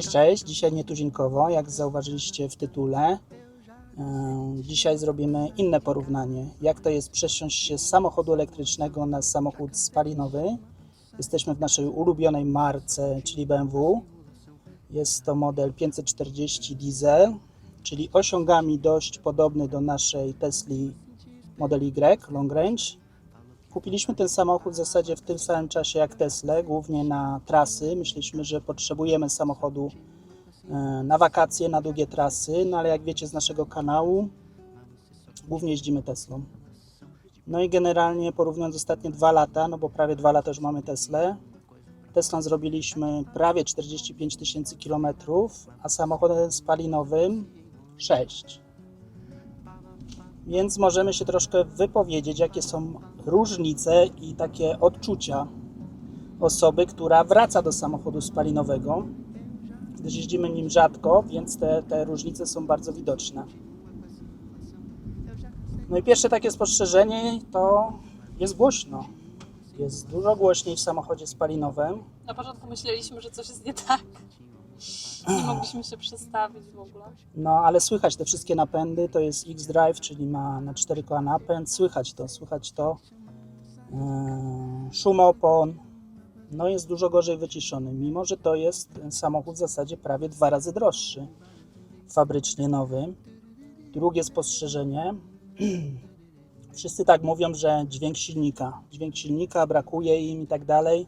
Cześć, cześć. Dzisiaj nietuzinkowo, jak zauważyliście w tytule. E, Dzisiaj zrobimy inne porównanie. Jak to jest przesiąść się z samochodu elektrycznego na samochód spalinowy. Jesteśmy w naszej ulubionej marce, czyli BMW. Jest to model 540 diesel, czyli osiągami dość podobny do naszej Tesli Model Y Long Range. Kupiliśmy ten samochód w zasadzie w tym samym czasie jak Tesla, głównie na trasy. Myśleliśmy, że potrzebujemy samochodu e, na wakacje, na długie trasy, no ale jak wiecie z naszego kanału, głównie jeździmy Teslą. No i generalnie porównując ostatnie dwa lata, no bo prawie dwa lata już mamy Teslę, Teslą zrobiliśmy prawie 45 tysięcy kilometrów, a samochodem spalinowym 6. Więc możemy się troszkę wypowiedzieć, jakie są różnice i takie odczucia osoby, która wraca do samochodu spalinowego, gdyż jeździmy nim rzadko, więc te, te różnice są bardzo widoczne. No i pierwsze takie spostrzeżenie to jest głośno. Jest dużo głośniej w samochodzie spalinowym. Na początku myśleliśmy, że coś jest nie tak. Nie mogliśmy się przestawić w ogóle. No, ale słychać te wszystkie napędy, to jest X-Drive, czyli ma na 4 koła napęd, słychać to, słychać to. Yy, szum opon, no jest dużo gorzej wyciszony, mimo że to jest samochód w zasadzie prawie dwa razy droższy, fabrycznie nowy. Drugie spostrzeżenie, wszyscy tak mówią, że dźwięk silnika, dźwięk silnika, brakuje im i tak dalej.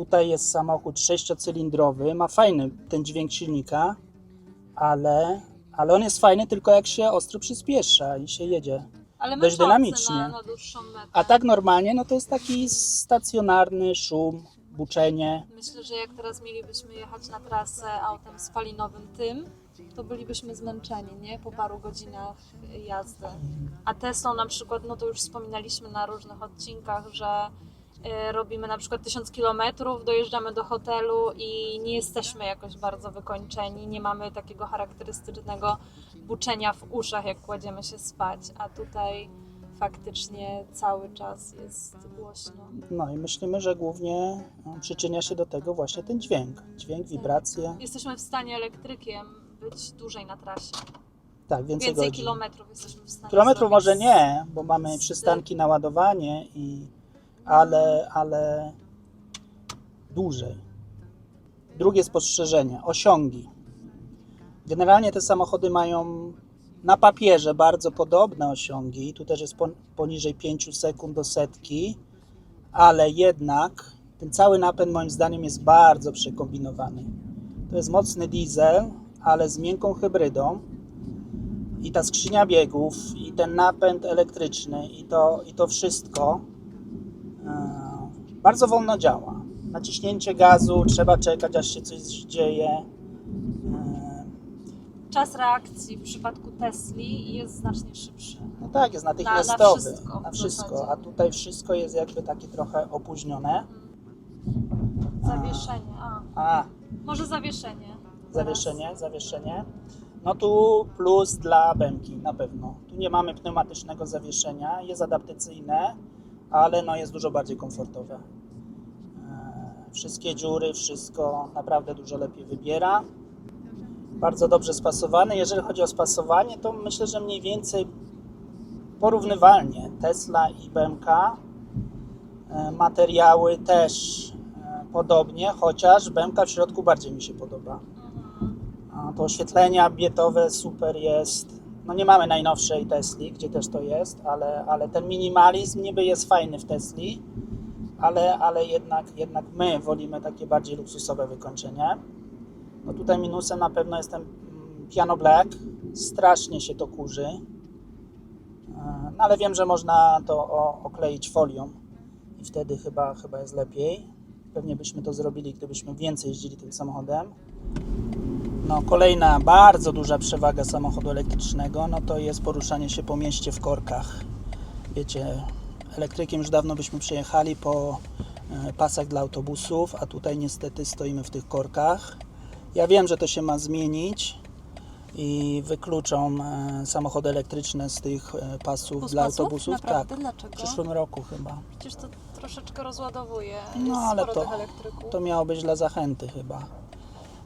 Tutaj jest samochód sześciocylindrowy, ma fajny ten dźwięk silnika, ale, ale on jest fajny tylko jak się ostro przyspiesza i się jedzie. Ale Dość dynamicznie. Na, na metę. A tak normalnie, no to jest taki stacjonarny szum, buczenie. Myślę, że jak teraz mielibyśmy jechać na trasę autem spalinowym tym, to bylibyśmy zmęczeni, nie? Po paru godzinach jazdy. A Teslą na przykład, no to już wspominaliśmy na różnych odcinkach, że robimy na przykład 1000 kilometrów, dojeżdżamy do hotelu i nie jesteśmy jakoś bardzo wykończeni, nie mamy takiego charakterystycznego buczenia w uszach, jak kładziemy się spać, a tutaj faktycznie cały czas jest głośno. No i myślimy, że głównie no, przyczynia się do tego właśnie ten dźwięk. Dźwięk, wibracje. Jesteśmy w stanie elektrykiem być dłużej na trasie. Tak, więcej, Więcej kilometrów jesteśmy w stanie Kilometrów może nie, bo mamy przystanki na ładowanie, i, ale, ale dłużej. Drugie spostrzeżenie, osiągi. Generalnie te samochody mają na papierze bardzo podobne osiągi. Tu też jest pon- poniżej 5 sekund do setki, ale jednak ten cały napęd moim zdaniem jest bardzo przekombinowany. To jest mocny diesel, ale z miękką hybrydą i ta skrzynia biegów, i ten napęd elektryczny, i to, i to wszystko bardzo wolno działa. Naciśnięcie gazu, trzeba czekać, aż się coś dzieje. E, Czas reakcji w przypadku Tesli jest znacznie szybszy. no tak, jest natychmiastowy. Na- na wszystko na wszystko, a tutaj wszystko jest jakby takie trochę opóźnione. Zawieszenie. A, A, może zawieszenie. zawieszenie, zawieszenie. No tu plus dla Bemki na pewno. Tu nie mamy pneumatycznego zawieszenia, jest adaptacyjne, ale no jest dużo bardziej komfortowe. E, Wszystkie dziury, wszystko naprawdę dużo lepiej wybiera. Bardzo dobrze spasowane. Jeżeli chodzi o spasowanie, to myślę, że mniej więcej porównywalnie Tesla i BMK. E, Materiały też e, podobnie, chociaż BMK w środku bardziej mi się podoba. A To oświetlenie ambientowe super jest. No nie mamy najnowszej Tesli, gdzie też to jest, ale, ale ten minimalizm niby jest fajny w Tesli, ale, ale jednak, jednak my wolimy takie bardziej luksusowe wykończenie. No tutaj minusem na pewno jest ten mm, piano black. Strasznie się to kurzy. E, No ale wiem, że można to okleić folią i wtedy chyba, chyba jest lepiej. Pewnie byśmy to zrobili, gdybyśmy więcej jeździli tym samochodem. No, kolejna bardzo duża przewaga samochodu elektrycznego, no to jest poruszanie się po mieście w korkach. Wiecie, elektrykiem już dawno byśmy przejechali po e, pasach dla autobusów, a tutaj niestety stoimy w tych korkach. Ja wiem, że to się ma zmienić, i wykluczą e, samochody elektryczne z tych e, pasów Bus dla pasów? autobusów. Naprawdę? Tak, Dlaczego? w przyszłym roku chyba. Przecież to troszeczkę rozładowuje. No, ale to- elektryków. To miało być dla zachęty chyba.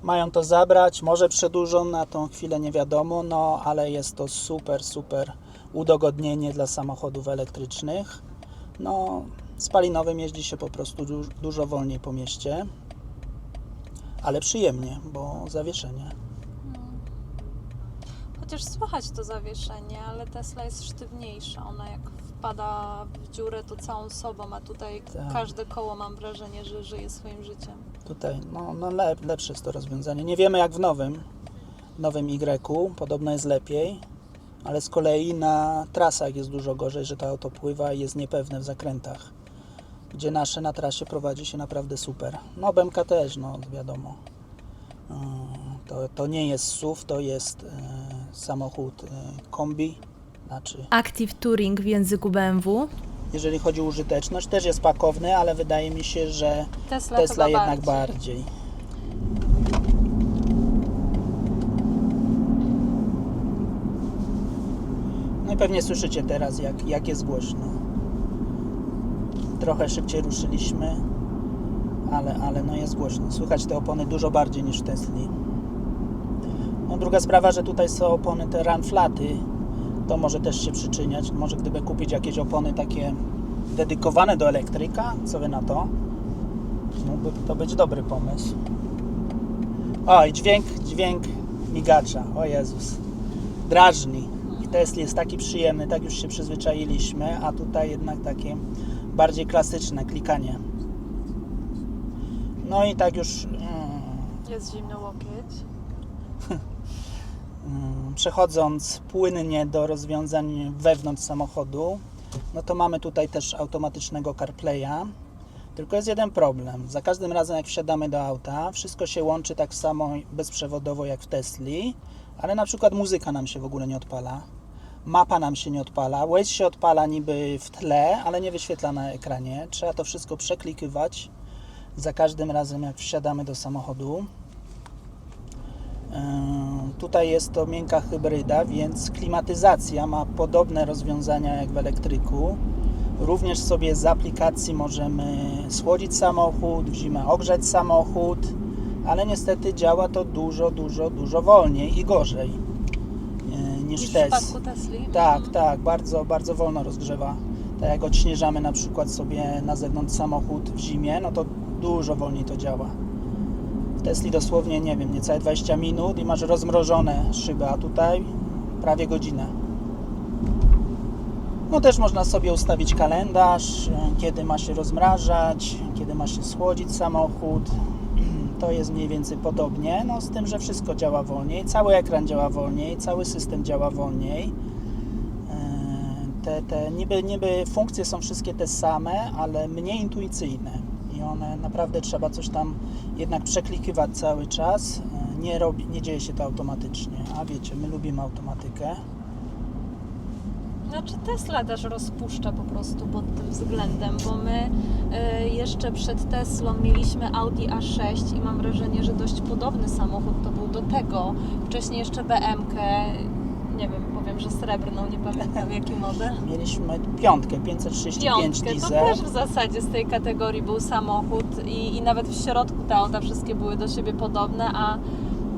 Mają to zabrać, może przedłużą na tą chwilę, nie wiadomo, no ale jest to super, super udogodnienie dla samochodów elektrycznych. No, spalinowym jeździ się po prostu du- dużo wolniej po mieście, ale przyjemnie, bo zawieszenie. Chociaż słychać to zawieszenie, ale Tesla jest sztywniejsza. Ona jak wpada w dziurę, to całą sobą, a tutaj Tak. każde koło mam wrażenie, że żyje swoim życiem. Tutaj, no, no le, lepsze jest to rozwiązanie. Nie wiemy jak w nowym, nowym Y, podobno jest lepiej, ale z kolei na trasach jest dużo gorzej, że to auto pływa i jest niepewne w zakrętach. Gdzie nasze na trasie prowadzi się naprawdę super. No BMK też, no wiadomo. Yy, To, to nie jest SUV, to jest e, samochód e, kombi, znaczy Active Touring w języku BMW. Jeżeli chodzi o użyteczność, też jest pakowny, ale wydaje mi się, że Tesla, Tesla jednak bardziej. bardziej. No i pewnie słyszycie teraz, jak, jak jest głośno. Trochę szybciej ruszyliśmy, ale, ale no jest głośno. Słychać te opony dużo bardziej niż w Tesli. No druga sprawa, że tutaj są opony te run flaty. To może też się przyczyniać. Może gdyby kupić jakieś opony takie dedykowane do elektryka, co wy na to? Mógłby to być dobry pomysł. O, i dźwięk, dźwięk migacza. O Jezus. Drażni. W Tesla jest taki przyjemny, tak już się przyzwyczailiśmy, a tutaj jednak takie bardziej klasyczne klikanie. No i tak już mm, Jest zimny łokieć. Mm, Przechodząc płynnie do rozwiązań wewnątrz samochodu, no to mamy tutaj też automatycznego CarPlaya. Tylko jest jeden problem. Za każdym razem, jak wsiadamy do auta, wszystko się łączy tak samo bezprzewodowo jak w Tesli, ale na przykład muzyka nam się w ogóle nie odpala. Mapa nam się nie odpala. Waze się odpala niby w tle, ale nie wyświetla na ekranie. Trzeba to wszystko przeklikywać za każdym razem, jak wsiadamy do samochodu. Yy, Tutaj jest to miękka hybryda, więc klimatyzacja ma podobne rozwiązania jak w elektryku. Również sobie z aplikacji możemy schłodzić samochód, w zimę ogrzeć samochód, ale niestety działa to dużo, dużo, dużo wolniej i gorzej yy, niż Niż w Tesla. przypadku Tesli. Tak, Mhm. tak, bardzo, bardzo wolno rozgrzewa. Tak jak odśnieżamy na przykład sobie na zewnątrz samochód w zimie, no to dużo wolniej to działa. Tesli dosłownie, nie wiem, niecałe 20 minut i masz rozmrożone szyby, a tutaj prawie godzinę. No też można sobie ustawić kalendarz, kiedy ma się rozmrażać, kiedy ma się schłodzić samochód. To jest mniej więcej podobnie, no z tym, że wszystko działa wolniej, cały ekran działa wolniej, cały system działa wolniej. E, Te, te niby, niby funkcje są wszystkie te same, ale mniej intuicyjne one naprawdę trzeba coś tam jednak przeklikywać cały czas. E, Nie, robi, nie dzieje się to automatycznie, a wiecie, my lubimy automatykę. Znaczy Tesla też rozpuszcza po prostu pod tym względem, bo my y, jeszcze przed Teslą mieliśmy Audi A6 i mam wrażenie, że dość podobny samochód to był do tego. Wcześniej jeszcze BMK, wiem, powiem, że srebrną, nie pamiętam jaki model. Mieliśmy piątkę, 535 Piątkę, to diesel. też w zasadzie z tej kategorii był samochód i, i nawet w środku te auta wszystkie były do siebie podobne, a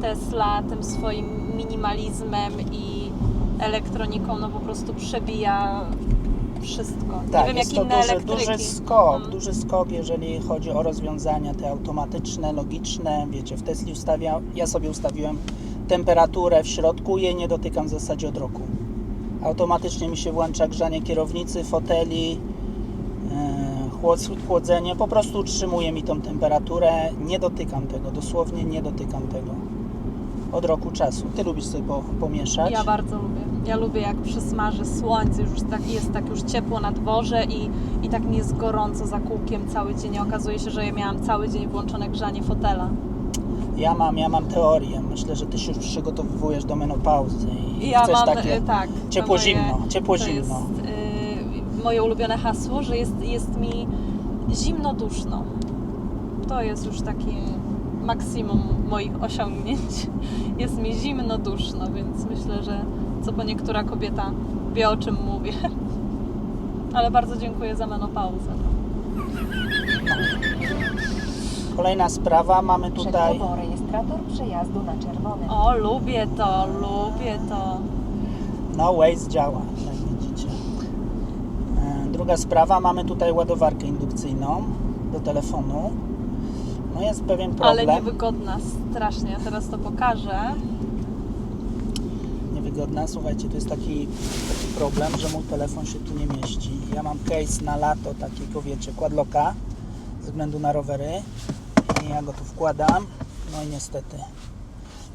Tesla tym swoim minimalizmem i elektroniką no po prostu przebija wszystko. Tak, nie wiem jest jak to inne duży, elektryki. duży skok, Mm. duży skok, jeżeli chodzi o rozwiązania te automatyczne, logiczne. Wiecie, w Tesli ustawia, ja sobie ustawiłem temperaturę w środku, jej nie dotykam w zasadzie od roku. Automatycznie mi się włącza grzanie kierownicy, foteli, e, chłod- chłodzenie, po prostu utrzymuje mi tą temperaturę, nie dotykam tego, dosłownie nie dotykam tego. Od roku czasu. Ty lubisz sobie po, pomieszać? Ja bardzo lubię. Ja lubię jak przysmaży słońce, już tak, jest tak już ciepło na dworze i, i tak nie jest gorąco za kółkiem cały dzień. Okazuje się, że ja miałam cały dzień włączone grzanie fotela. Ja mam, ja mam teorię. Myślę, że ty się już przygotowujesz do menopauzy i ja chcesz mam takie e, tak. ciepło-zimno, moje- ciepło-zimno. To jest y, moje ulubione hasło, że jest, jest mi zimno-duszno. To jest już takie maksimum moich osiągnięć. Jest mi zimno, duszno, więc myślę, że co po niektóra kobieta wie o czym mówię. Ale bardzo dziękuję za menopauzę. Kolejna sprawa, mamy Przed tutaj tobą rejestrator przejazdu na czerwony. O, lubię to, lubię to. No, Waze działa, jak widzicie. E, Druga sprawa, mamy tutaj ładowarkę indukcyjną do telefonu. No jest pewien Ale problem. niewygodna, strasznie. Ja teraz to pokażę. Niewygodna. Słuchajcie, to jest taki, taki problem, że mój telefon się tu nie mieści. Ja mam case na lato takiego, wiecie, kładloka ze względu na rowery. Ja go tu wkładam. No i niestety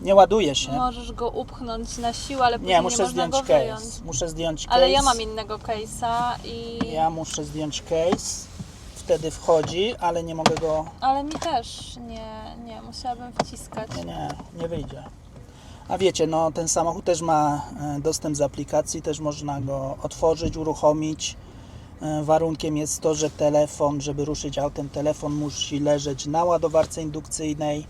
nie ładuje się. Możesz go upchnąć na siłę, ale później Nie, nie, muszę można zdjąć go wyjąć. case. Muszę zdjąć case. Ale ja mam innego case'a i... Ja muszę zdjąć case. Wtedy wchodzi, ale nie mogę go Ale mi też nie, nie, musiałabym wciskać. Nie, nie, nie wyjdzie. A wiecie, no ten samochód też ma e, dostęp z aplikacji, też można go otworzyć, uruchomić. E, Warunkiem jest to, że telefon, żeby ruszyć autem, telefon musi leżeć na ładowarce indukcyjnej.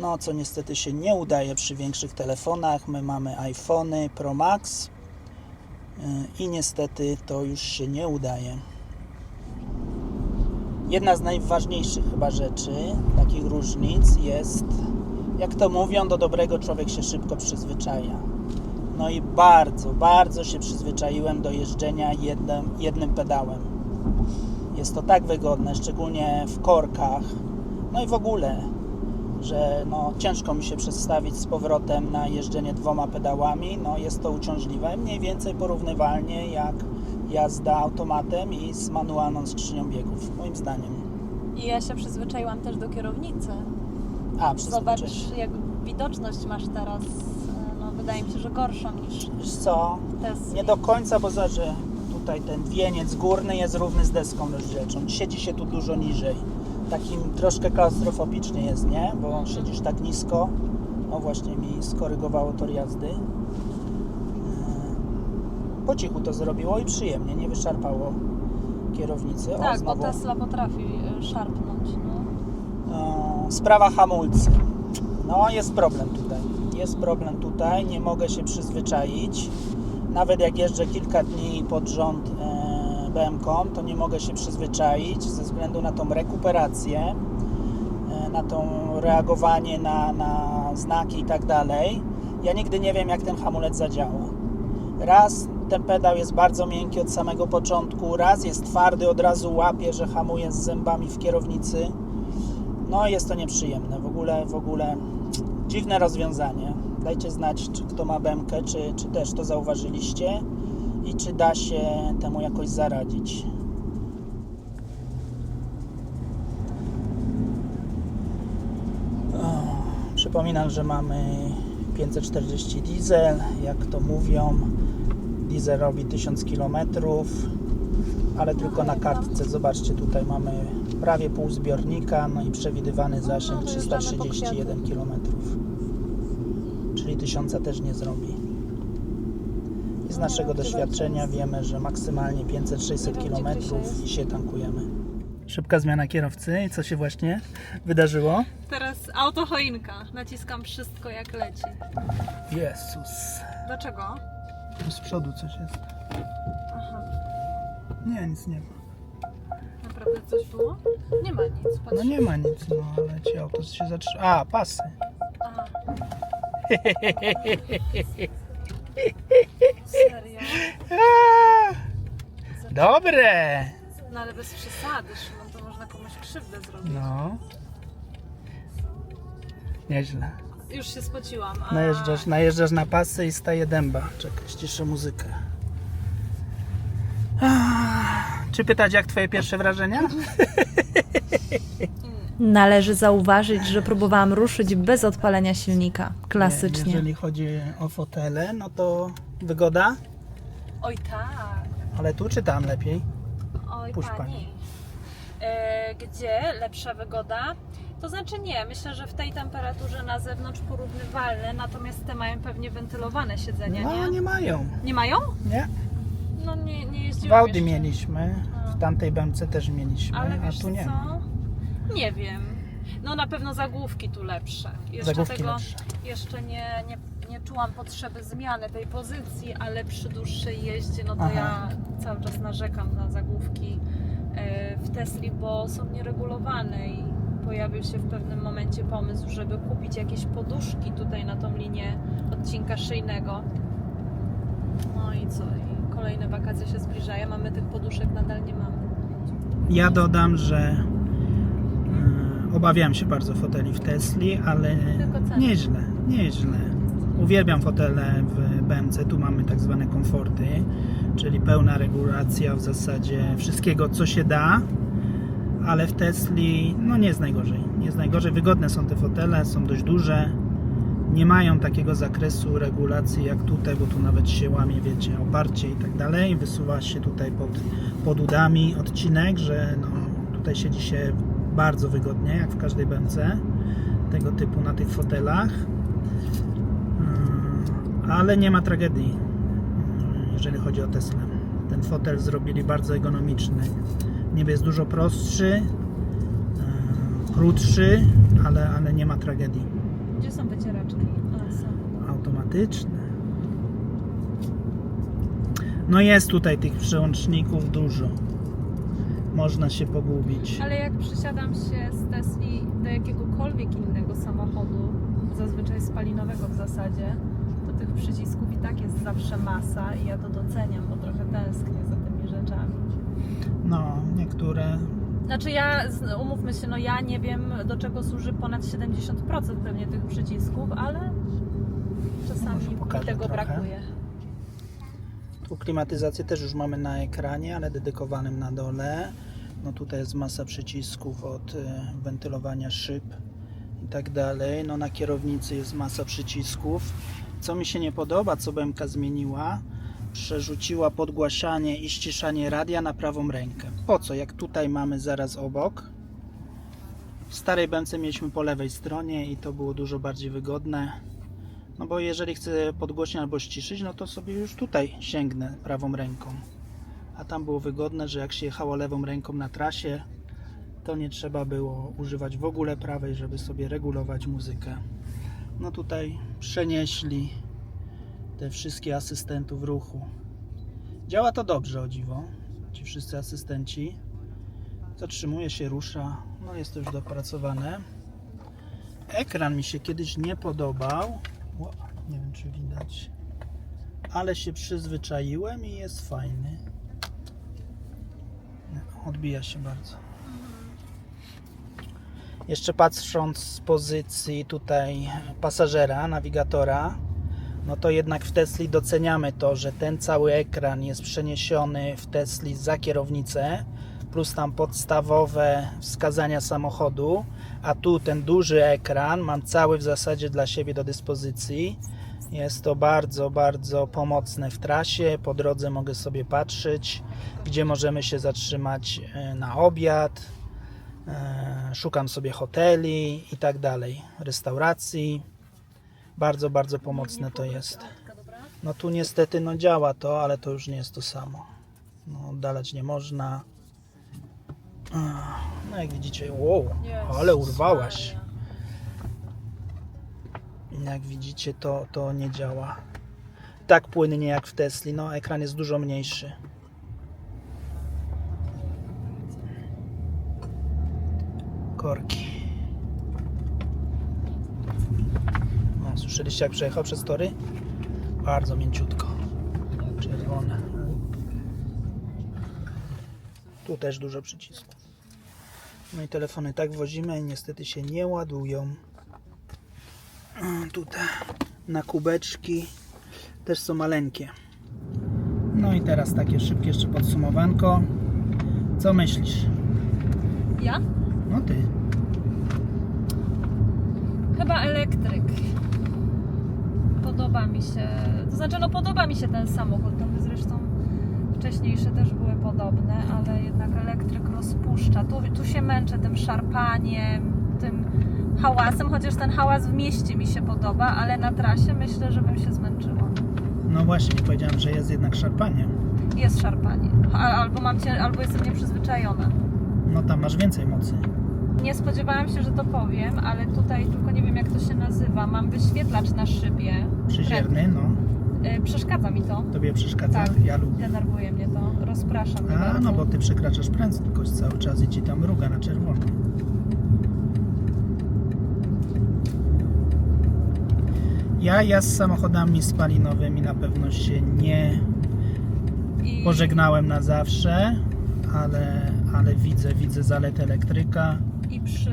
No, co niestety się nie udaje przy większych telefonach. My mamy iPhony Pro Max e, i niestety to już się nie udaje. Jedna z najważniejszych chyba rzeczy, takich różnic jest, jak to mówią, do dobrego człowiek się szybko przyzwyczaja. No i bardzo, bardzo się przyzwyczaiłem do jeżdżenia jednym, jednym pedałem. Jest to tak wygodne, szczególnie w korkach, no i w ogóle, że no, ciężko mi się przestawić z powrotem na jeżdżenie dwoma pedałami. No, jest to uciążliwe, mniej więcej porównywalnie jak jazda automatem i z manualną skrzynią biegów, moim zdaniem. I ja się przyzwyczaiłam też do kierownicy. A, Zobacz, jak widoczność masz teraz. Wydaje mi się, że gorszą niż Wiesz co, Tesla. nie do końca, bo zobacz, że tutaj ten wieniec górny jest równy z deską rozdzielczą. Siedzi się tu dużo niżej. Takim troszkę klaustrofobicznie jest, nie? Bo siedzisz tak nisko. No właśnie mi skorygowało tor jazdy. Yy, Po cichu to zrobiło i przyjemnie, nie wyszarpało kierownicy. O, Tak, bo znowu. Tesla potrafi y, szarpnąć. No. E, Sprawa hamulcy. No, jest problem tutaj. Jest problem tutaj. Nie mogę się przyzwyczaić. Nawet jak jeżdżę kilka dni pod rząd e, BMK, to nie mogę się przyzwyczaić ze względu na tą rekuperację, e, na to reagowanie na, na znaki i tak dalej. Ja nigdy nie wiem, jak ten hamulec zadziała. Raz ten pedał jest bardzo miękki od samego początku, raz jest twardy, od razu łapie, że hamuje z zębami w kierownicy. No jest to nieprzyjemne. W ogóle, w ogóle dziwne rozwiązanie. Dajcie znać, czy kto ma BMK, czy, czy też to zauważyliście i czy da się temu jakoś zaradzić. O, Przypominam, że mamy 540 diesel, jak to mówią. Diesel robi 1000 km, ale tylko na kartce. Zobaczcie, tutaj mamy prawie pół zbiornika, no i przewidywany zasięg No, wyjeżdżamy po 331 km. 1000 też nie zrobi. I z No, naszego doświadczenia wiemy, że maksymalnie 500-600 Nie wiem, km i się tankujemy. Szybka zmiana kierowcy i co się właśnie wydarzyło? Teraz auto choinka. Naciskam wszystko jak leci. Jezus. Dlaczego? Tu z przodu coś jest. Aha, Nie, nic nie ma. naprawdę coś było? Nie ma nic. Patrz. No nie ma nic, no ale ci auto się zatrzyma. A, pasy. A. Serio? Dobre! No ale bez przesady, Szymon, to można komuś krzywdę zrobić. No. Nieźle. Już się spociłam. A... Najeżdżasz, najeżdżasz na pasy i staje dęba. Czekaj, ściszę muzykę. Czy pytać, jak twoje pierwsze wrażenia? Należy zauważyć, że próbowałam ruszyć bez odpalenia silnika. Klasycznie. Jeżeli chodzi o fotele, no to wygoda, Oj tak, ale tu czy tam lepiej? oj Puść pani. pani. E, gdzie lepsza wygoda? To znaczy nie, myślę, że w tej temperaturze na zewnątrz porównywalne, natomiast te mają pewnie wentylowane siedzenia, No, nie? nie mają, Nie mają? nie? No nie, nie W jeździłam Audi jeszcze. mieliśmy, w tamtej BMC też mieliśmy, Ale a wiesz tu nie. co? Nie wiem. No na pewno zagłówki tu lepsze. Jeszcze Zagłówki tego lepsze. jeszcze nie, nie, nie czułam potrzeby zmiany tej pozycji, ale przy dłuższej jeździe, no to Aha. ja cały czas narzekam na zagłówki e, w Tesli, bo są nieregulowane i pojawił się w pewnym momencie pomysł, żeby kupić jakieś poduszki tutaj na tą linię odcinka szyjnego. No i co? I kolejne wakacje się zbliżają, a my tych poduszek nadal nie mamy. Ja dodam, że obawiałem się bardzo foteli w Tesli, ale nieźle, nieźle. Uwielbiam fotele w BMC, tu mamy tak zwane komforty, czyli pełna regulacja w zasadzie wszystkiego, co się da, ale w Tesli no nie jest najgorzej. Nie jest najgorzej, wygodne są te fotele, są dość duże, nie mają takiego zakresu regulacji jak tutaj, bo tu nawet się łamie, wiecie, oparcie i tak dalej, wysuwa się tutaj pod, pod udami odcinek, że no, tutaj siedzi się bardzo wygodnie, jak w każdej BMC, tego typu na tych fotelach. Mm, Ale nie ma tragedii, mm, jeżeli chodzi o Tesla. Ten fotel zrobili bardzo ekonomiczny. Niby jest dużo prostszy, mm, krótszy, ale, ale nie ma tragedii. Gdzie są wycieraczki? A, są. Automatyczne. No jest tutaj tych przełączników dużo. Można się pogubić. Ale jak przysiadam się z Tesli do jakiegokolwiek innego samochodu, zazwyczaj spalinowego w zasadzie, to tych przycisków i tak jest zawsze masa i ja to doceniam, bo trochę tęsknię za tymi rzeczami. No, niektóre. Znaczy ja, umówmy się, no ja nie wiem do czego służy ponad 70% pewnie tych przycisków, ale czasami pokażę tego trochę. brakuje. Tu klimatyzację też już mamy na ekranie, ale dedykowanym na dole. No tutaj jest masa przycisków od y, wentylowania szyb i tak dalej. No na kierownicy jest masa przycisków. Co mi się nie podoba, co BMK zmieniła, przerzuciła podgłaszanie i ściszanie radia na prawą rękę. Po co? Jak tutaj mamy zaraz obok. W starej BMC mieliśmy po lewej stronie i to było dużo bardziej wygodne. No bo jeżeli chcę podgłośnić albo ściszyć, no to sobie już tutaj sięgnę prawą ręką. A tam było wygodne, że jak się jechało lewą ręką na trasie, to nie trzeba było używać w ogóle prawej, żeby sobie regulować muzykę. No tutaj przenieśli te wszystkie asystentów ruchu. Działa to dobrze, o dziwo. Ci wszyscy asystenci. Zatrzymuje się, rusza. No jest to już dopracowane. Ekran mi się kiedyś nie podobał. Nie wiem, czy widać. Ale się przyzwyczaiłem i jest fajny. Odbija się bardzo. Jeszcze patrząc z pozycji tutaj pasażera, nawigatora, no to jednak w Tesli doceniamy to, że ten cały ekran jest przeniesiony w Tesli za kierownicę, plus tam podstawowe wskazania samochodu, a tu ten duży ekran mam cały w zasadzie dla siebie do dyspozycji. Jest to bardzo, bardzo pomocne w trasie. Po drodze mogę sobie patrzeć, gdzie możemy się zatrzymać e, na obiad. E, Szukam sobie hoteli i tak dalej, restauracji. Bardzo, bardzo pomocne to jest. No tu niestety no działa to, ale to już nie jest to samo. No, oddalać nie można. No jak widzicie, wow, ale urwałaś. Jak widzicie, to, to nie działa tak płynnie jak w Tesli. No, ekran jest dużo mniejszy. Korki. O, słyszeliście jak przejechał przez tory? Bardzo mięciutko. Czerwone. Tu też dużo przycisków. No i telefony tak wozimy niestety się nie ładują. Tutaj na kubeczki też są maleńkie. No i teraz takie szybkie jeszcze podsumowanko. Co myślisz? Ja? No ty. Chyba elektryk. Podoba mi się, to znaczy no podoba mi się ten samochód, by zresztą wcześniejsze też były podobne, ale jednak elektryk rozpuszcza. Tu, tu się męczę tym szarpaniem, tym hałasem, chociaż ten hałas w mieście mi się podoba, ale na trasie myślę, że bym się zmęczyła. No właśnie, powiedziałem, że jest jednak szarpanie. Jest szarpanie. Albo mam cię, albo jestem nieprzyzwyczajona. No tam masz więcej mocy. Nie spodziewałam się, że to powiem, ale tutaj tylko nie wiem jak to się nazywa. Mam wyświetlacz na szybie. Przyzierny, no. Y, Przeszkadza mi to. Tobie przeszkadza? Tak. Ja lubię. Denerwuje mnie to. Rozprasza mnie A, no bo ty przekraczasz prędkość cały czas i ci tam mruga na czerwono. Ja, ja z samochodami spalinowymi na pewno się nie I... pożegnałem na zawsze, ale, ale widzę, widzę zalety elektryka. I przy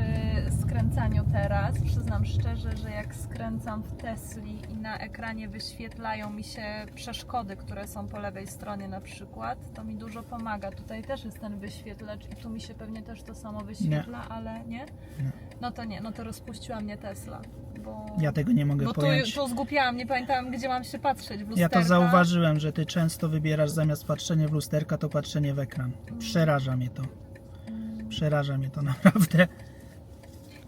skręcaniu teraz, przyznam szczerze, że jak skręcam w Tesli i na ekranie wyświetlają mi się przeszkody, które są po lewej stronie na przykład, to mi dużo pomaga. Tutaj też jest ten wyświetlacz i tu mi się pewnie też to samo wyświetla, ale nie? Nie. No to nie, no to rozpuściła mnie Tesla. Bo, Ja tego nie mogę bo tu, pojąć. tu zgubiłam, nie pamiętałam gdzie mam się patrzeć w Ja lusterka. to zauważyłem, że ty często wybierasz zamiast patrzenia w lusterka, to patrzenie w ekran. Przeraża mnie to. Przeraża mnie to naprawdę.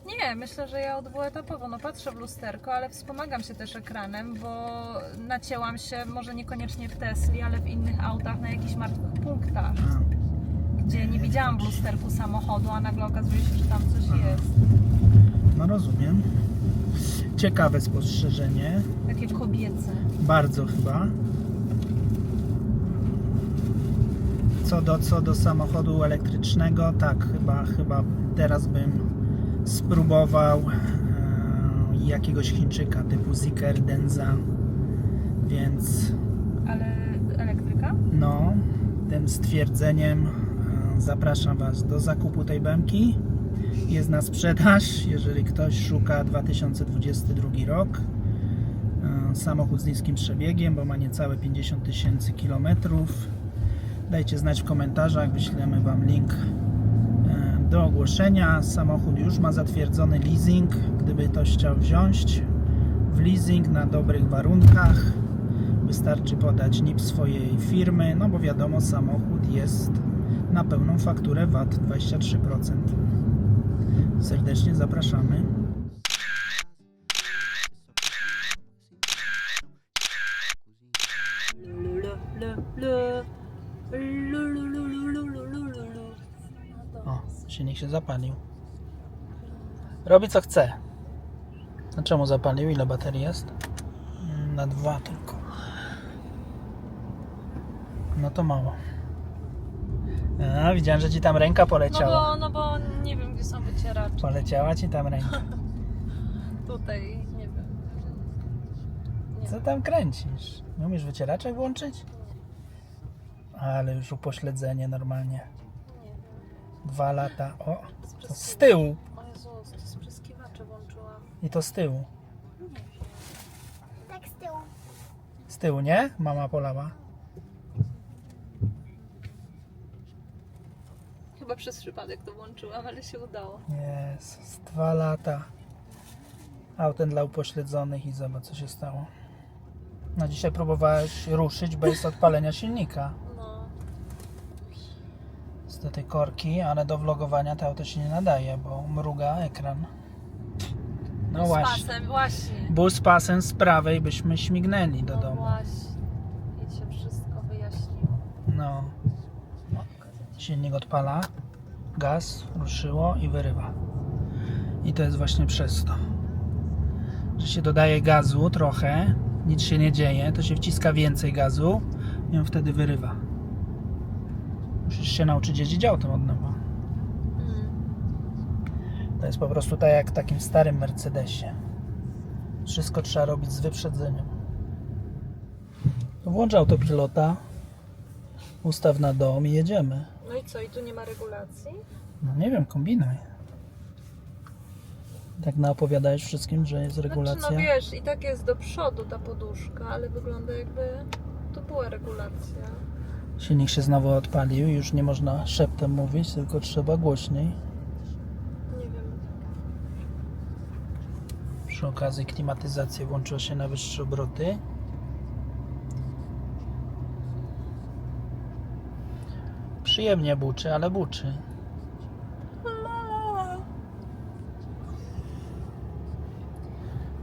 Nie, myślę, że ja dwuetapowo. No patrzę w lusterko, ale wspomagam się też ekranem, bo nacięłam się może niekoniecznie w Tesli, ale w innych autach na jakichś martwych punktach, gdzie nie widziałam w lusterku samochodu, a nagle okazuje się, że tam coś jest. no rozumiem. Ciekawe spostrzeżenie. Takie kobiece. Bardzo chyba. Co do, co do samochodu elektrycznego, tak, chyba, chyba teraz bym spróbował e, jakiegoś Chińczyka typu Zeekr, Denza, więc Ale elektryka? no, tym stwierdzeniem e, zapraszam Was do zakupu tej bemki. Jest na sprzedaż, jeżeli ktoś szuka 2022 rok. E, Samochód z niskim przebiegiem, bo ma niecałe 50 tysięcy kilometrów. Dajcie znać w komentarzach, wyślemy Wam link do ogłoszenia. Samochód już ma zatwierdzony leasing, gdyby ktoś chciał wziąć w leasing na dobrych warunkach. Wystarczy podać NIP swojej firmy, no bo wiadomo, samochód jest na pełną fakturę VAT 23%. Serdecznie zapraszamy. Się zapalił. Robi co chce. A czemu zapalił? Ile baterii jest? Mm, Na dwa tylko. No to mało. A, widziałem, że ci tam ręka No poleciała. bo, no bo nie wiem, gdzie są wycieracze. Poleciała ci tam ręka. Tutaj, nie wiem. Nie Co tam kręcisz? Nie umiesz wycieraczek włączyć? Ale już upośledzenie normalnie. Dwa lata. O, to z tyłu. O Jezus, to spryskiwacze włączyłam. I to z tyłu. Tak z tyłu. Z tyłu, nie? Mama polała. Chyba przez przypadek to włączyłam, ale się udało. Jezus, dwa lata. Autem dla upośledzonych i zobacz co się stało. No dzisiaj próbowałeś ruszyć bez odpalenia silnika. Z do tej korki, ale do vlogowania to auto się nie nadaje, bo mruga ekran. No z właśnie. pasem, właśnie. Bus pasem z prawej byśmy śmignęli do no domu. właśnie. I się wszystko wyjaśniło. No. Silnik odpala, gaz ruszyło i wyrywa. I to jest właśnie przez to. Że się dodaje gazu trochę, nic się nie dzieje, to się wciska więcej gazu i on wtedy wyrywa. Musisz się nauczyć jeździć autem od nowa. To jest po prostu tak jak w takim starym Mercedesie. Wszystko trzeba robić z wyprzedzeniem. Włącz autopilota, ustaw na dom i jedziemy. No i co, i tu nie ma regulacji? No nie wiem, kombinuj. Tak naopowiadałeś wszystkim, że jest regulacja. Znaczy, no wiesz, i tak jest do przodu ta poduszka, ale wygląda jakby to była regulacja. Silnik się znowu odpalił, już nie można szeptem mówić, tylko trzeba głośniej. Nie wiem. Przy okazji klimatyzacja włączyła się na wyższe obroty. Przyjemnie buczy, ale buczy.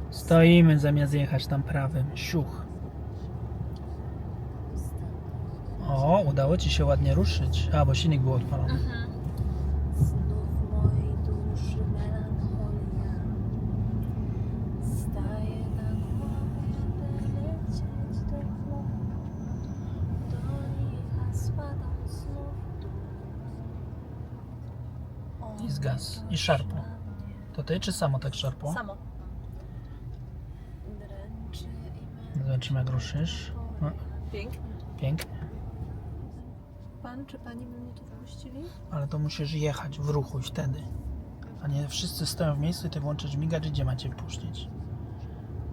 Stoimy zamiast jechać tam prawym. Siuch. Udało ci się ładnie ruszyć. A, bo silnik był odpalony. Aha. Znów mojej duszy melancholia staje do znów tu. I zgasł. To ty czy samo tak szarpło? Samo. Zobaczymy jak ruszysz. No. Pięknie. pięknie. Pan czy pani by mnie tu wpuścili? Ale to musisz jechać w ruchu i wtedy. A nie wszyscy stoją w miejscu i ty włączysz migacz, gdzie macie wpuścić.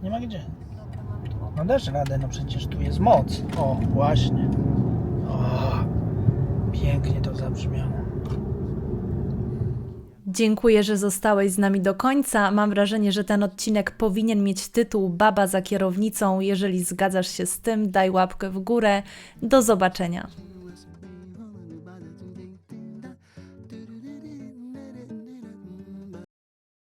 Nie ma gdzie. Dobra, mam tu. No dasz radę, no przecież tu jest moc. O, właśnie. O, pięknie to zabrzmiało. Dziękuję, że zostałeś z nami do końca. Mam wrażenie, że ten odcinek powinien mieć tytuł Baba za kierownicą. Jeżeli zgadzasz się z tym, daj łapkę w górę. Do zobaczenia.